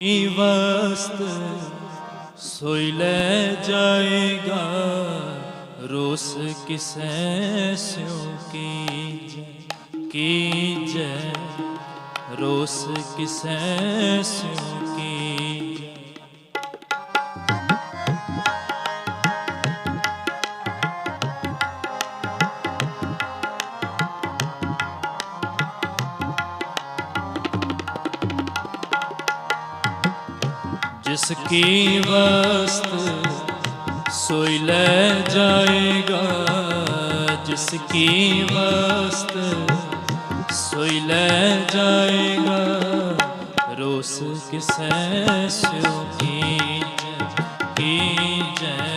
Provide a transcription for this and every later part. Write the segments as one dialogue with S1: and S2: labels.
S1: ਕੀ ਵਸਤ ਸੋਈ ਲੈ ਜਾਏਗਾ। ਰੋਸ ਕਿਸੈ ਸਿਉ ਕੀਜੈ ਕੀਜੈ ਰੋਸ ਕਿਸੈ ਸਿਉ ਕੀਜੈ ਜਿਸ ਕੀ ਵਸਤ, ਸੋਈ ਲੈ ਜਾਏਗਾ। ਜਿਸ ਕੀ ਵਸਤ, ਸੋਈ ਲੈ ਜਾਏਗਾ। ਰੋਸ ਕਿਸੈ ਸਿਉ ਕੀਜੈ ਕੀਜੈ।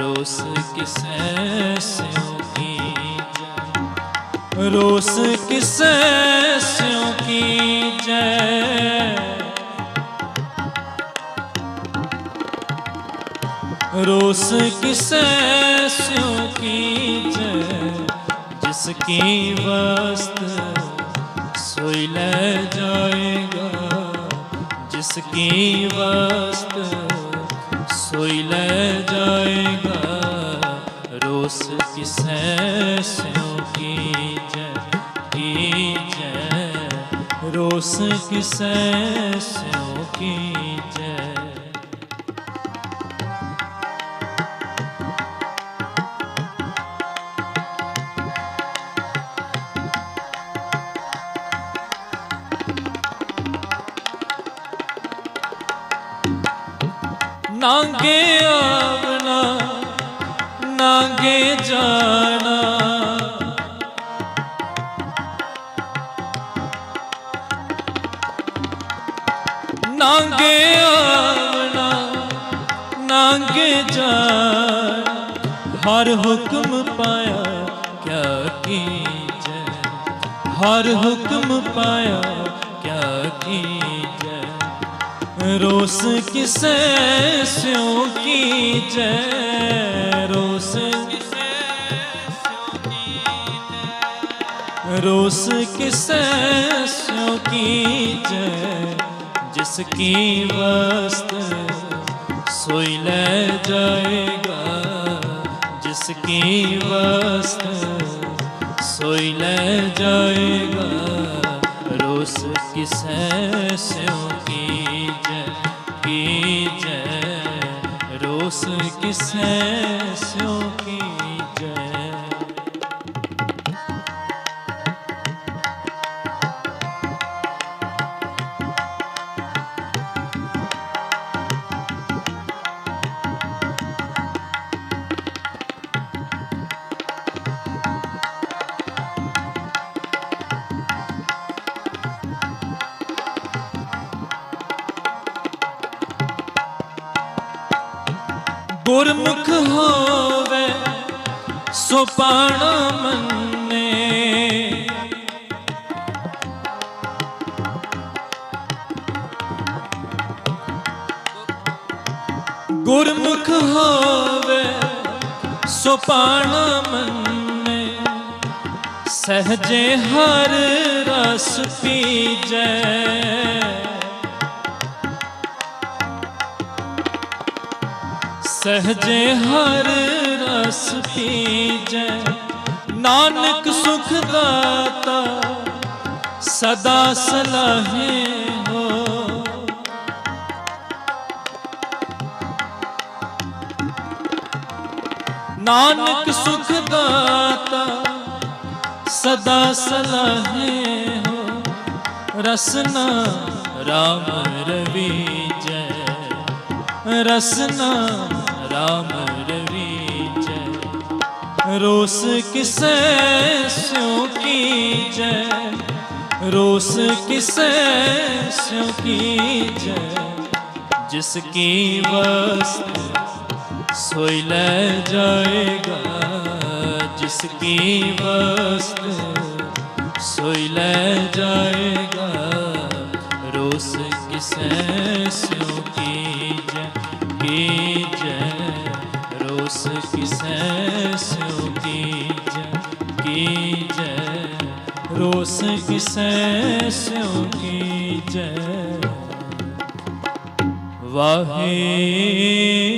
S1: ਰੋਸ ਕਿਸੈ ਸਿਉ ਕੀਜੈ। ਰੋਸ ਕਿਸੈ ਸਿਉ ਕੀਜੈ ਰੋਸ ਕਿਸੈ ਸਿਉ ਕੀਜੈ ਜਿਸ ਕੀ ਵਸਤ ਸੋਈ ਲੈ ਜਾਏਗਾ ਜਿਸ ਕੀ ਵਸਤ ਸੋਈ ਲੈ ਜਾਏਗਾ ਰੋਸ ਕਿਸੈ ਸਿਉ ਕੀਜੈ ਕੀਜੈ ਰੋਸ ਕਿਸੈ ਸਿਉ ਕੀਜੈ ਨਾਂਗੇ ਆਵਣਾ, ਨਾਂਗੇ ਜਾਣਾ। ਨਾਂਗੇ ਆਵਣਾ, ਨਾਂਗੇ ਜਾਣਾ। ਹਰ ਹੁਕਮ ਪਾਇਆ, ਕਿਆ ਕੀਜੈ। ਹਰ ਹੁਕਮ ਪਾਇਆ, ਕਿਆ ਕੀਜੈ। ਰੋਸ ਕਿਸੈ ਸਿਉ ਕੀਜੈ ਰੋਸ ਰੋਸ ਕਿਸੈ ਸਿਉ ਕੀਜੈ ਜਿਸ ਕੀ ਵਸਤ ਸੋਈ ਲੈ ਜਾਏਗਾ ਜਿਸ ਕੀ ਵਸਤ ਸੋਈ ਲੈ ਜਾਏਗਾ ਰੋਸ ਕਿਸੈ ਸਿਉ ਕੀਜੈ ਕੀਜੈ। ਰੋਸ ਕਿਸੈ ਸਿਉ ਕੀਜੈ। ਗੁਰਮੁਖ ਹੋਵੇ ਸੋ ਪਾਣਾ ਮੰਨੇ। ਗੁਰਮੁਖ ਹੋਵੇ ਸੋ ਪਾਣਾ ਮੰਨੇ। ਸਹਜੇ ਹਰ ਰਸ ਪੀਜੈ। ਸਹਜੇ ਹਰ ਰਸ ਪੀਜੈ। ਨਾਨਕ ਸੁਖ ਦਾਤਾ ਸਦਾ ਸਲਾਹੇ ਹੋ। ਨਾਨਕ ਸੁਖ ਦਾਤਾ ਸਦਾ ਸਲਾਹੇ ਹੋ। ਰਸਨਾ ਰਾਮ ਰਵੀ ਜੈ। ਰਸਨਾ ਰੋਸ ਕਿਸੈ ਸਿਉ ਕੀਜੈ ਰੋਸ ਕਿਸੈ ਸਿਉ ਕੀਜੈ ਜਿਸ ਕੀ ਵਸਤ ਸੋਈ ਲੈ ਜਾਏਗਾ ਜਿਸ ਕੀ ਵਸਤ ਸੋਈ ਲੈ ਜਾਏਗਾ ਰੋਸ ਕਿਸੈ ਸਿਉ ਕੀਜੈ ਕੀਜੈ ਰੋਸ ਕਿਸੈ बस किसे स्यों की जय वाहे